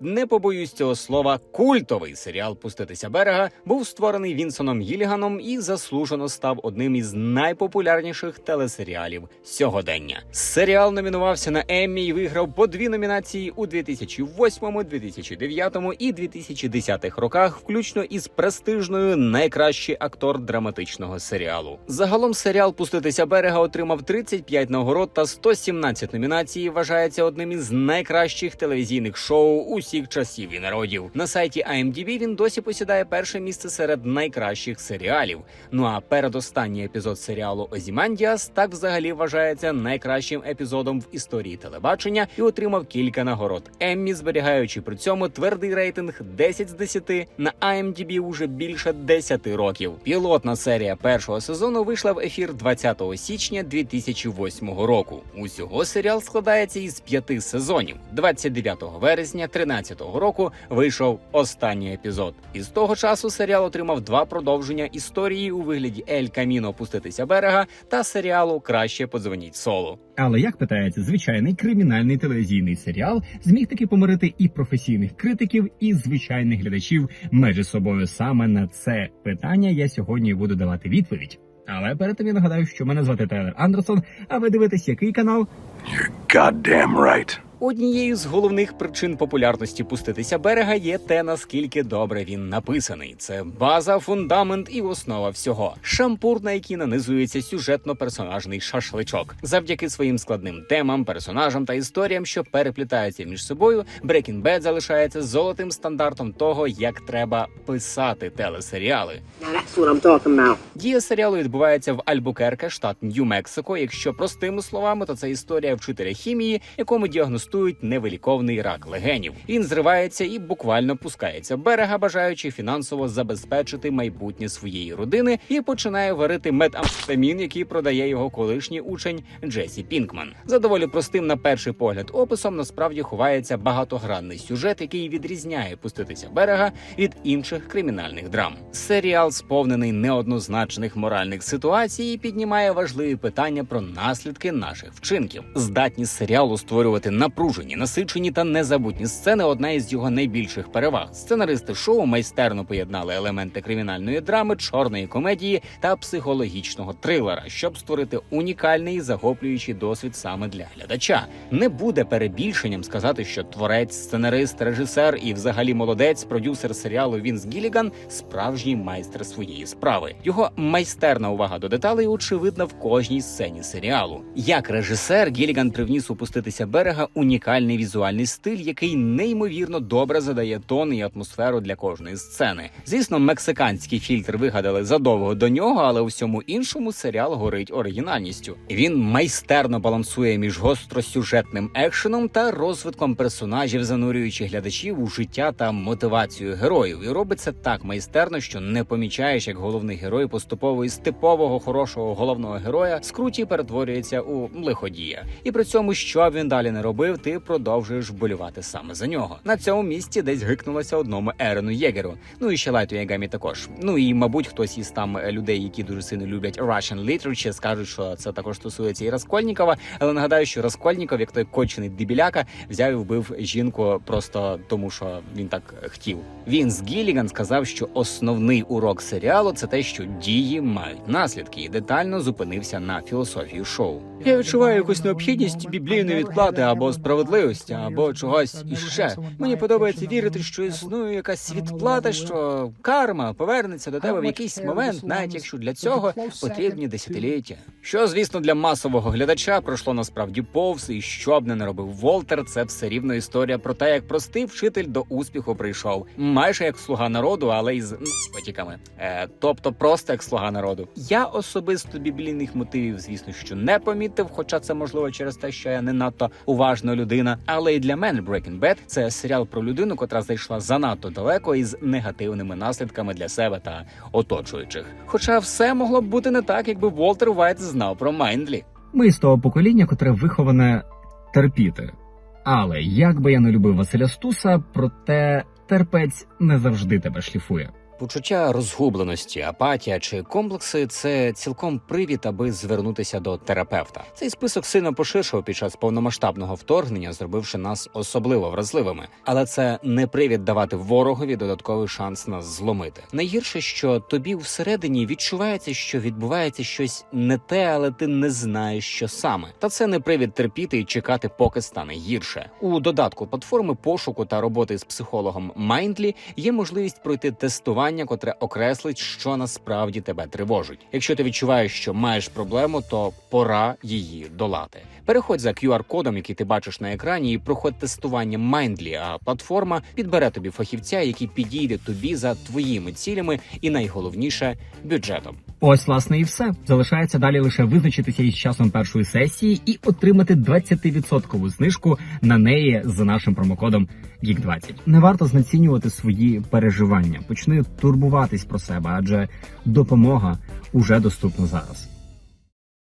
не побоюсь цього слова, культовий серіал Пуститися берега був створений Вінсоном Гіліганом і заслужено став одним із найпопулярніших телесеріалів сьогодення. Серіал номінувався на Еммі і виграв по дві номінації у 2008, 2009 і 2010 роках, включно із престижною найкращий актор драматичного серіалу. Загалом серіал Пуститися берега отримав 35 нагород та 117 номінацій. Вважається одним із найкращих телевізійних шоу усіх часів і народів. На сайті IMDb він досі посідає перше місце серед найкращих серіалів. Ну а передостанній епізод серіалу Озімандіас так взагалі вважається найкращим епізодом в історії телебачення і отримав кілька нагород Еммі, зберігаючи при цьому твердий рейтинг 10 з 10 на IMDb уже більше 10 років. Пілотна серія першого сезону вийшла в ефір 20 січня 2008 року. Усього серіал складається із п'яти сезонів. 29 вересня 13 року вийшов останній епізод. І з того часу серіал отримав два продовження історії у вигляді Ель Каміно опуститися берега та серіалу Краще подзвоніть соло. Але як питається, звичайний кримінальний телевізійний серіал зміг таки помирити і професійних критиків, і звичайних глядачів межі собою. Саме на це питання я сьогодні буду давати відповідь. Але перед тим я нагадаю, що мене звати Тайлер Андерсон. А ви дивитесь який канал? Goddamn right. Однією з головних причин популярності пуститися берега є те, наскільки добре він написаний. Це база, фундамент і основа всього. Шампур, на який нанизується сюжетно-персонажний шашличок. Завдяки своїм складним темам, персонажам та історіям, що переплітаються між собою, Breaking Bad залишається золотим стандартом того, як треба писати телесеріали. Дія серіалу відбувається в Альбукерке, штат Нью-Мексико. Якщо простими словами, то це історія вчителя хімії, якому діагностують невиліковний рак легенів. Він зривається і буквально пускається берега, бажаючи фінансово забезпечити майбутнє своєї родини, і починає варити метамфетамін, який продає його колишній учень Джесі Пінкман. За доволі простим на перший погляд описом насправді ховається багатогранний сюжет, який відрізняє пуститися берега від інших кримінальних драм. Серіал сповнений неоднозначних моральних ситуацій і піднімає важливі питання про наслідки наших вчинків. Здатність серіалу створювати напружені, насичені та незабутні сцени одна із його найбільших переваг. Сценаристи шоу майстерно поєднали елементи кримінальної драми, чорної комедії та психологічного трилера, щоб створити унікальний і захоплюючий досвід саме для глядача. Не буде перебільшенням сказати, що творець, сценарист, режисер і, взагалі, молодець, продюсер серіалу Вінс Гіліган справжній майстер своєї справи. Його майстерна увага до деталей очевидна в кожній сцені серіалу. Як режисер Гіліган привніс опуститися берега унікальний візуальний стиль, який неймовірно добре задає тон і атмосферу для кожної сцени. Звісно, мексиканський фільтр вигадали задовго до нього, але у всьому іншому серіал горить оригінальністю. Він майстерно балансує між гостросюжетним екшеном та розвитком персонажів, занурюючи глядачів у життя та мотивацію героїв. І робить це так майстерно, що не помічаєш, як головний герой поступово із типового хорошого головного героя скруті перетворюється у лиходія. І при цьому, що він далі не робив, ти продовжуєш вболювати саме за нього. На цьому місці десь гикнулося одному Ерену Єгеру. Ну і ще Лайту Ягамі також. Ну і мабуть, хтось із там людей, які дуже сильно люблять Russian literature, скажуть, що це також стосується і Раскольнікова. Але нагадаю, що Раскольніков, як той кончений дебіляка, взяв і вбив жінку просто тому, що він так хотів. Він з Гіліган сказав, що основний урок серіалу це те, що дії мають наслідки, і детально зупинився на філософію шоу. Я відчуваю якусь необхідність біблійної відплати або справедливості, або чогось іще. Мені подобається вірити, що існує якась відплата, що карма повернеться до тебе в якийсь момент, навіть якщо для цього потрібні десятиліття. Що, звісно, для масового глядача пройшло насправді повз, і що б не робив Волтер, це все рівно історія про те, як простий вчитель до успіху прийшов, майже як слуга народу, але із потіками. Е, тобто, просто як слуга народу. Я особисто біблійних мотивів, звісно, що не помітив, хоча це можливо через те, що я не надто уважна людина. Але і для мене Breaking Bad – це серіал про людину, котра зайшла занадто далеко із негативними наслідками для себе та оточуючих. Хоча все могло б бути не так, якби Волтер Вайт знав про Майндлі. Ми з того покоління, котре виховане терпіти. Але як би я не любив Василя Стуса, проте терпець не завжди тебе шліфує. Почуття розгубленості, апатія чи комплекси це цілком привід, аби звернутися до терапевта. Цей список сильно поширшав під час повномасштабного вторгнення, зробивши нас особливо вразливими. Але це не привід давати ворогові додатковий шанс нас зломити. Найгірше, що тобі всередині відчувається, що відбувається щось не те, але ти не знаєш, що саме. Та це не привід терпіти і чекати, поки стане гірше. У додатку платформи пошуку та роботи з психологом Mindly є можливість пройти тестування, котре окреслить, що насправді тебе тривожить. Якщо ти відчуваєш, що маєш проблему, то пора її долати. Переходь за QR-кодом, який ти бачиш на екрані, і проходь тестування Mindly, а платформа підбере тобі фахівця, який підійде тобі за твоїми цілями і найголовніше бюджетом. Ось, власне, і все. Залишається далі лише визначитися із часом першої сесії і отримати 20% знижку на неї за нашим промокодом GEEK20. Не варто знецінювати свої переживання. Почни турбуватись про себе, адже допомога уже доступна зараз.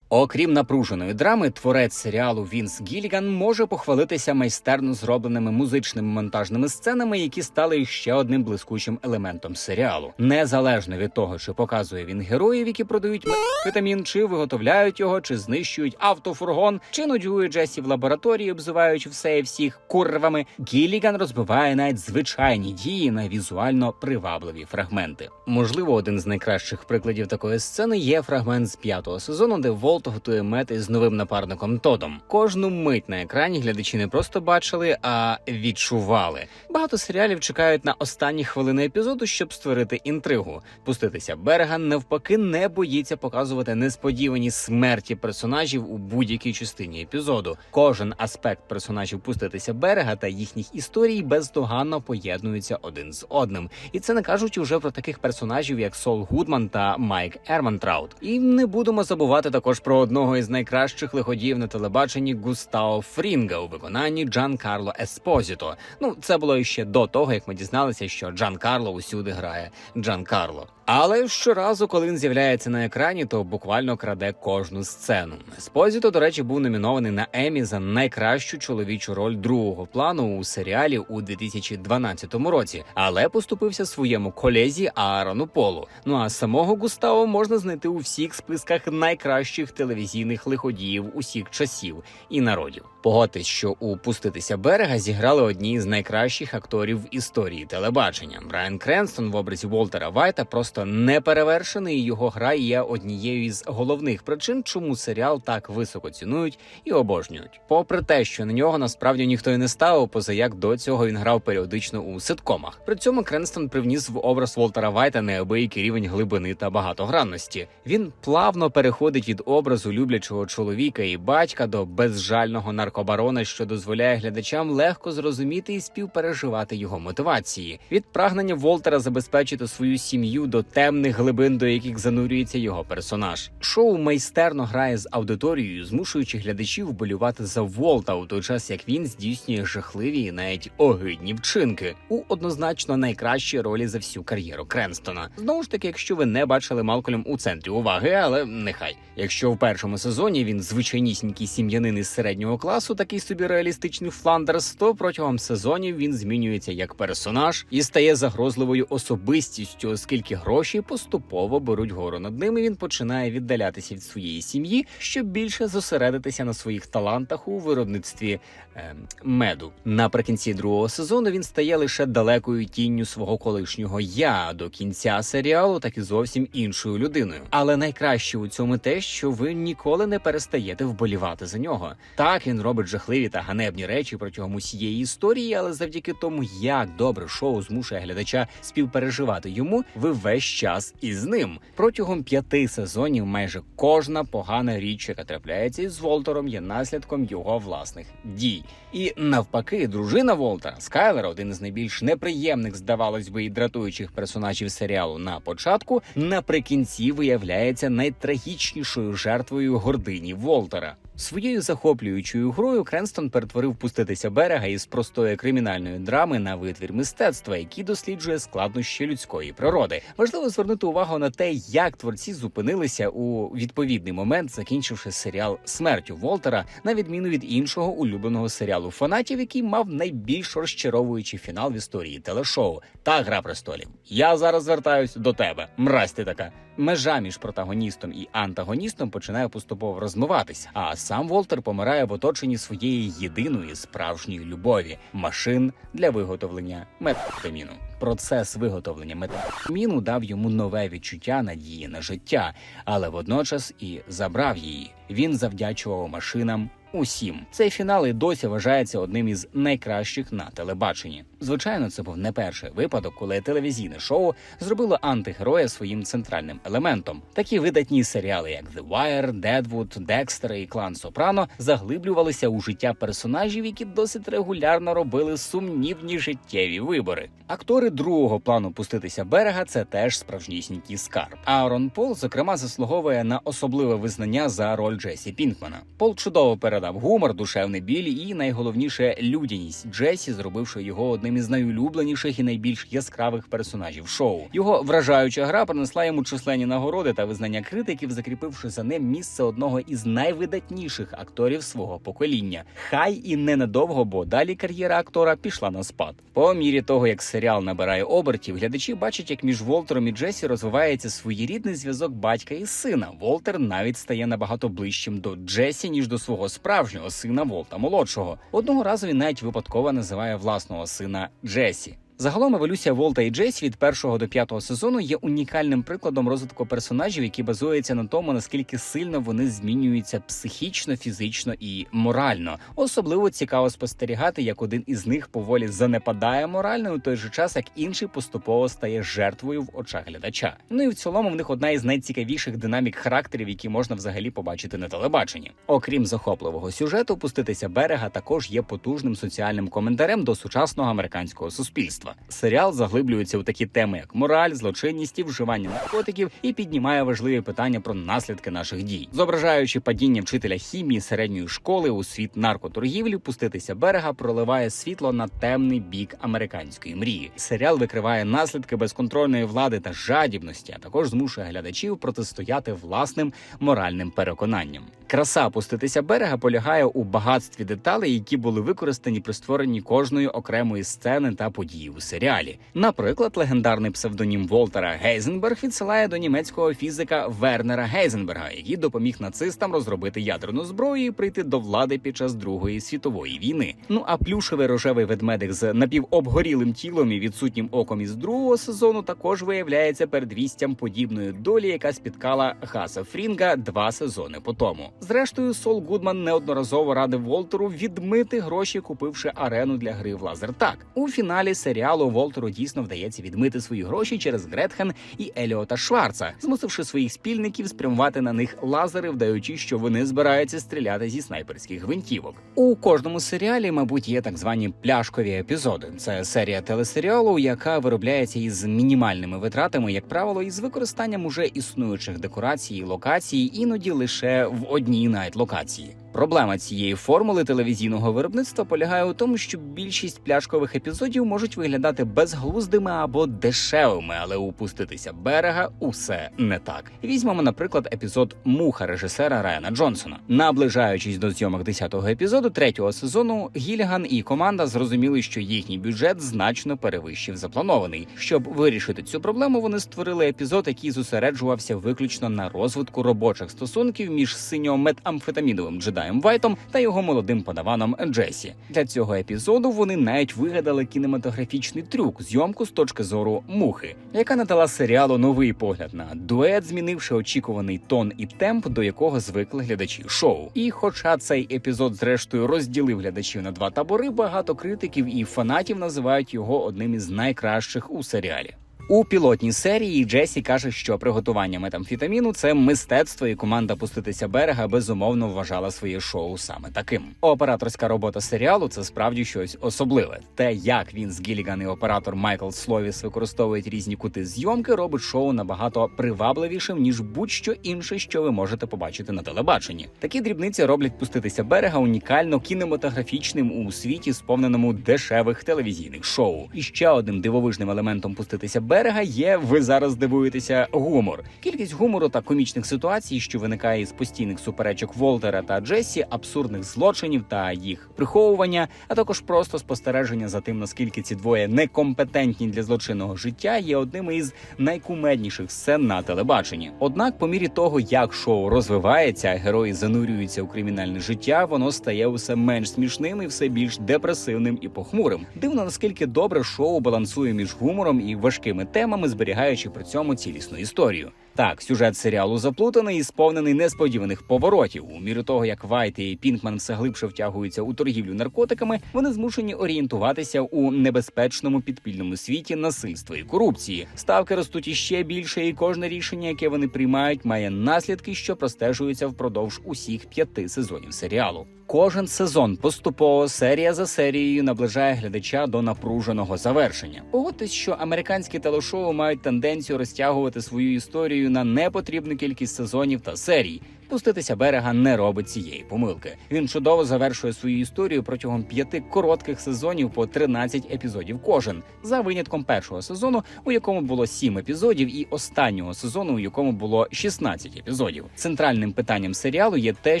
Окрім напруженої драми, творець серіалу Вінс Гіліган може похвалитися майстерно зробленими музичними монтажними сценами, які стали ще одним блискучим елементом серіалу. Незалежно від того, чи показує він героїв, які продають вітамін, чи виготовляють його, чи знищують автофургон, чи нудьгує Джесі в лабораторії, обзиваючи все і всіх курвами. Гіліган розбиває навіть звичайні дії на візуально привабливі фрагменти. Можливо, один з найкращих прикладів такої сцени є фрагмент з п'ятого сезону, де Волт готує мети з новим напарником Тодом. Кожну мить на екрані глядачі не просто бачили, а відчували. Багато серіалів чекають на останні хвилини епізоду, щоб створити інтригу. Пуститися берега навпаки не боїться показувати несподівані смерті персонажів у будь-якій частині епізоду. Кожен аспект персонажів пуститися берега та їхніх історій бездоганно поєднуються один з одним. І це не кажуть уже про таких персонажів, як Сол Гудман та Майк Ермантраут. І не будемо забувати також про одного із найкращих лиходіїв на телебаченні Густао Фрінга у виконанні Джан Карло Еспозіто. Ну це було ще до того, як ми дізналися, що Джан Карло усюди грає Джан Карло. Але щоразу, коли він з'являється на екрані, то буквально краде кожну сцену. Еспозіто, до речі, був номінований на Емі за найкращу чоловічу роль другого плану у серіалі у 2012 році, але поступився своєму колезі Аарону Полу. Ну а самого Густаво можна знайти у всіх списках найкращих телевізійних лиходіїв усіх часів і народів. Погодьтесь, що у пуститися берега зіграли одні з найкращих акторів в історії телебачення. Брайан Кренстон в образі Волтера Вайта просто неперевершений. і Його гра є однією із головних причин, чому серіал так високо цінують і обожнюють. Попри те, що на нього насправді ніхто і не ставив, поза як до цього він грав періодично у ситкомах. При цьому Кренстон привніс в образ Волтера Вайта неабиякий рівень глибини та багатогранності. Він плавно переходить від образу люблячого чоловіка і батька до безжального наркобарона, що дозволяє глядачам легко зрозуміти і співпереживати його мотивації. Від прагнення Волтера забезпечити свою сім'ю до темних глибин, до яких занурюється його персонаж. Шоу майстерно грає з аудиторією, змушуючи глядачів вболювати за Волта у той час, як він здійснює жахливі і навіть огидні вчинки у однозначно найкращій ролі за всю кар'єру Кренстона. Знову ж таки, якщо ви не бачили Малкольм у центрі уваги, але нехай. Якщо в першому сезоні він звичайнісінький сім'янин із середнього класу, такий собі реалістичний Фландерс, то протягом сезонів він змінюється як персонаж і стає загрозливою особистістю, оскільки гроші поступово беруть гору над ним. і Він починає віддалятися від своєї сім'ї, щоб більше зосередитися на своїх талантах у виробництві е, меду. Наприкінці другого сезону він стає лише далекою тінню свого колишнього я до кінця серіалу, так і зовсім іншою людиною. Але найкраще у цьому те, що ви ніколи не перестаєте вболівати за нього. Так він робить жахливі та ганебні речі протягом усієї історії, але завдяки тому, як добре шоу змушує глядача співпереживати йому, ви весь час із ним. Протягом п'яти сезонів майже кожна погана річ, яка трапляється із Волтером, є наслідком його власних дій. І навпаки, дружина Волтера Скайлер, один із найбільш неприємних, здавалось би, і дратуючих персонажів серіалу на початку, наприкінці виявляється найтрагічнішою жертвою гордині Волтера. Своєю захоплюючою грою Кренстон перетворив пуститися берега із простої кримінальної драми на витвір мистецтва, який досліджує складнощі людської природи. Важливо звернути увагу на те, як творці зупинилися у відповідний момент, закінчивши серіал Смертю Волтера, на відміну від іншого улюбленого серіалу фанатів, який мав найбільш розчаровуючий фінал в історії телешоу та Гра престолів. Я зараз звертаюсь до тебе. Мразь ти така. Межа між протагоністом і антагоністом починає поступово розмиватись, а сам Волтер помирає в оточенні своєї єдиної справжньої любові машин для виготовлення метамфетаміну. Процес виготовлення метамфетаміну дав йому нове відчуття надії на життя, але водночас і забрав її. Він завдячував машинам усім. Цей фінал і досі вважається одним із найкращих на телебаченні. Звичайно, це був не перший випадок, коли телевізійне шоу зробило антигероя своїм центральним елементом. Такі видатні серіали, як The Wire, Deadwood, Dexter і Клан Сопрано, заглиблювалися у життя персонажів, які досить регулярно робили сумнівні життєві вибори. Актори другого плану пуститися берега це теж справжнісінький скарб. Аарон Пол, зокрема, заслуговує на особливе визнання за роль Джесі Пінкмана. Пол чудово передав гумор, душевний біль і найголовніше людяність Джесі, зробивши його одним із найулюбленіших і найбільш яскравих персонажів шоу. Його вражаюча гра принесла йому численні нагороди та визнання критиків, закріпивши за ним місце одного із найвидатніших акторів свого покоління. Хай і ненадовго, бо далі кар'єра актора пішла на спад. По мірі того, як серіал набирає обертів, глядачі бачать, як між Волтером і Джесі розвивається своєрідний зв'язок батька і сина. Волтер навіть стає набагато ближчим до Джесі ніж до свого справжнього сина Волта молодшого. Одного разу він навіть випадково називає власного сина Джесі. Загалом еволюція Волта і Джесі від першого до п'ятого сезону є унікальним прикладом розвитку персонажів, які базуються на тому, наскільки сильно вони змінюються психічно, фізично і морально. Особливо цікаво спостерігати, як один із них поволі занепадає морально у той же час, як інший поступово стає жертвою в очах глядача. Ну і в цілому в них одна із найцікавіших динамік характерів, які можна взагалі побачити на телебаченні. Окрім захопливого сюжету, пуститися берега також є потужним соціальним коментарем до сучасного американського суспільства. Серіал заглиблюється у такі теми, як мораль, злочинність і вживання наркотиків, і піднімає важливі питання про наслідки наших дій, зображаючи падіння вчителя хімії середньої школи у світ наркоторгівлі, пуститися берега проливає світло на темний бік американської мрії. Серіал викриває наслідки безконтрольної влади та жадібності, а також змушує глядачів протистояти власним моральним переконанням. Краса пуститися берега полягає у багатстві деталей, які були використані при створенні кожної окремої сцени та події у серіалі. Наприклад, легендарний псевдонім Волтера Гейзенберг відсилає до німецького фізика Вернера Гейзенберга, який допоміг нацистам розробити ядерну зброю і прийти до влади під час Другої світової війни. Ну а плюшевий рожевий ведмедик з напівобгорілим тілом і відсутнім оком із другого сезону також виявляється передвістям подібної долі, яка спіткала Гаса Фрінга два сезони по тому. Зрештою, Сол Гудман неодноразово радив Волтеру відмити гроші, купивши арену для гри в лазертак. У фіналі серіалу Волтеру дійсно вдається відмити свої гроші через Гретхен і Еліота Шварца, змусивши своїх спільників спрямувати на них лазери, вдаючи, що вони збираються стріляти зі снайперських гвинтівок. У кожному серіалі, мабуть, є так звані пляшкові епізоди. Це серія телесеріалу, яка виробляється із мінімальними витратами, як правило, із використанням уже існуючих декорацій і локацій, іноді лише в одній найт-локації. Проблема цієї формули телевізійного виробництва полягає у тому, що більшість пляшкових епізодів можуть виглядати безглуздими або дешевими, але упуститися берега усе не так. Візьмемо, наприклад, епізод Муха режисера Райана Джонсона. Наближаючись до зйомок 10-го епізоду третього сезону, Гіліган і команда зрозуміли, що їхній бюджет значно перевищив запланований. Щоб вирішити цю проблему, вони створили епізод, який зосереджувався виключно на розвитку робочих стосунків між синьо-метамфетаміновим джедаєм Вайтом та його молодим подаваном Джесі. Для цього епізоду вони навіть вигадали кінематографічний трюк зйомку з точки зору мухи, яка надала серіалу новий погляд на дует, змінивши очікуваний тон і темп, до якого звикли глядачі шоу. І, хоча цей епізод, зрештою, розділив глядачів на два табори, багато критиків і фанатів називають його одним із найкращих у серіалі. У пілотній серії Джесі каже, що приготування метамфетаміну це мистецтво, і команда пуститися берега безумовно вважала своє шоу саме таким. Операторська робота серіалу це справді щось особливе. Те, як він з Гіліган і оператор Майкл Словіс використовують різні кути зйомки, робить шоу набагато привабливішим ніж будь-що інше, що ви можете побачити на телебаченні. Такі дрібниці роблять пуститися берега унікально кінематографічним у світі, сповненому дешевих телевізійних шоу. І ще одним дивовижним елементом пуститися берега є. Ви зараз дивуєтеся гумор. Кількість гумору та комічних ситуацій, що виникає із постійних суперечок Волтера та Джесі, абсурдних злочинів та їх приховування, а також просто спостереження за тим, наскільки ці двоє некомпетентні для злочинного життя, є одними із найкумедніших сцен на телебаченні. Однак, по мірі того, як шоу розвивається, герої занурюються у кримінальне життя, воно стає усе менш смішним і все більш депресивним і похмурим. Дивно наскільки добре шоу балансує між гумором і важкими темами, зберігаючи при цьому цілісну історію. Так, сюжет серіалу заплутаний і сповнений несподіваних поворотів. У міру того, як Вайт і Пінкман все глибше втягуються у торгівлю наркотиками, вони змушені орієнтуватися у небезпечному підпільному світі насильства і корупції. Ставки ростуть іще більше, і кожне рішення, яке вони приймають, має наслідки, що простежуються впродовж усіх п'яти сезонів серіалу. Кожен сезон поступово серія за серією наближає глядача до напруженого завершення. Погодьтесь, що американські телешоу мають тенденцію розтягувати свою історію на непотрібну кількість сезонів та серій. Пуститися берега не робить цієї помилки. Він чудово завершує свою історію протягом п'яти коротких сезонів по 13 епізодів кожен, за винятком першого сезону, у якому було 7 епізодів, і останнього сезону, у якому було 16 епізодів. Центральним питанням серіалу є те,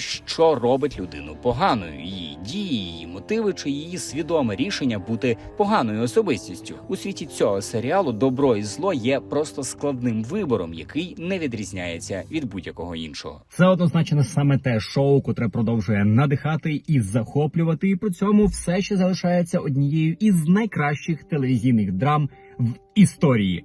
що робить людину поганою, її дії, її мотиви чи її свідоме рішення бути поганою особистістю. У світі цього серіалу добро і зло є просто складним вибором, який не відрізняється від будь-якого іншого. Це однозначно саме те шоу, котре продовжує надихати і захоплювати, і при цьому все ще залишається однією із найкращих телевізійних драм в історії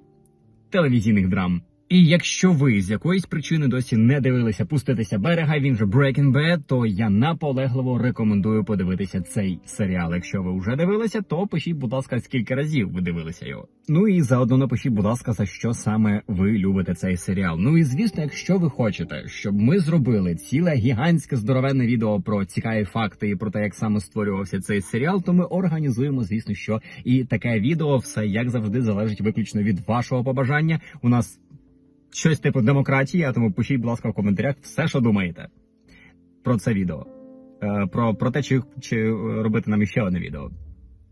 телевізійних драм. І якщо ви з якоїсь причини досі не дивилися пуститися берега, він же Breaking Bad, то я наполегливо рекомендую подивитися цей серіал. Якщо ви вже дивилися, то пишіть, будь ласка, скільки разів ви дивилися його. Ну і заодно напишіть, будь ласка, за що саме ви любите цей серіал. Ну і звісно, якщо ви хочете, щоб ми зробили ціле гігантське здоровенне відео про цікаві факти і про те, як саме створювався цей серіал, то ми організуємо, звісно, що і таке відео все як завжди залежить виключно від вашого побажання. У нас щось типу демократії, а тому пишіть, будь ласка, в коментарях все, що думаєте про це відео. Е, Про, про те, чи, чи робити нам іще одне відео.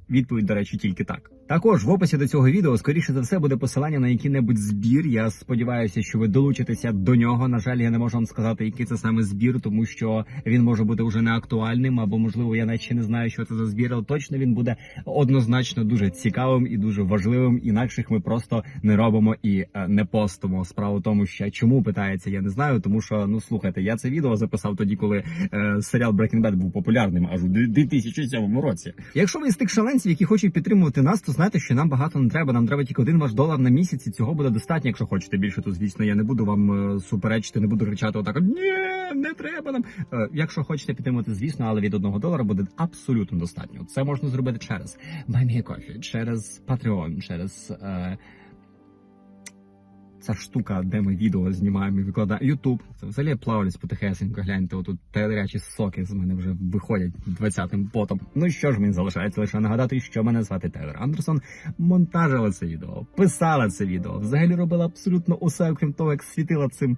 Відповідь, до речі, тільки так. Також в описі до цього відео, скоріше за все, буде посилання на який-небудь збір. Я сподіваюся, що ви долучитеся до нього. На жаль, я не можу вам сказати, який це саме збір, тому що він може бути вже не актуальним, або можливо я навіть ще не знаю, що це за збір. Але точно він буде однозначно дуже цікавим і дуже важливим. Інакших ми просто не робимо і е, не постимо. Справа в тому, що чому питається, я не знаю, тому що ну слухайте, я це відео записав тоді, коли е, серіал Breaking Bad був популярним аж у 2007 році. Якщо ви з тих шаленців, які хочуть підтримувати нас, то знаєте, що нам багато не треба. Нам треба тільки один ваш долар на місяць. і Цього буде достатньо. Якщо хочете більше, то звісно я не буду вам е, суперечити, не буду кричати отак. Ні, не треба нам. Е, Якщо хочете підтримати, звісно, але від одного долара буде абсолютно достатньо. Це можна зробити через BuyMeACoffee, через Patreon, через. Ця штука, де ми відео знімаємо і викладаємо. Ютуб. Це взагалі плавлюсь потихесенько. Гляньте, отут гарячі соки з мене вже виходять 20-м потом. Ну що ж мені залишається лише нагадати, що мене звати Тейлор Андерсон. Монтажила це відео, писала це відео. Взагалі робила абсолютно усе, окрім того, як світила цим.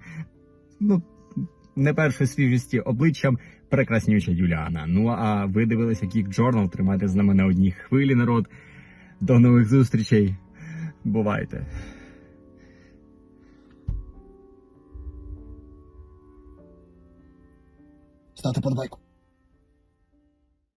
Ну. Не першої свіжості обличчям прекраснюча Юліана. Ну а ви дивилися Geek Journal, тримайте з нами на одній хвилі, народ. До нових зустрічей. Бувайте. Ставте подбайку.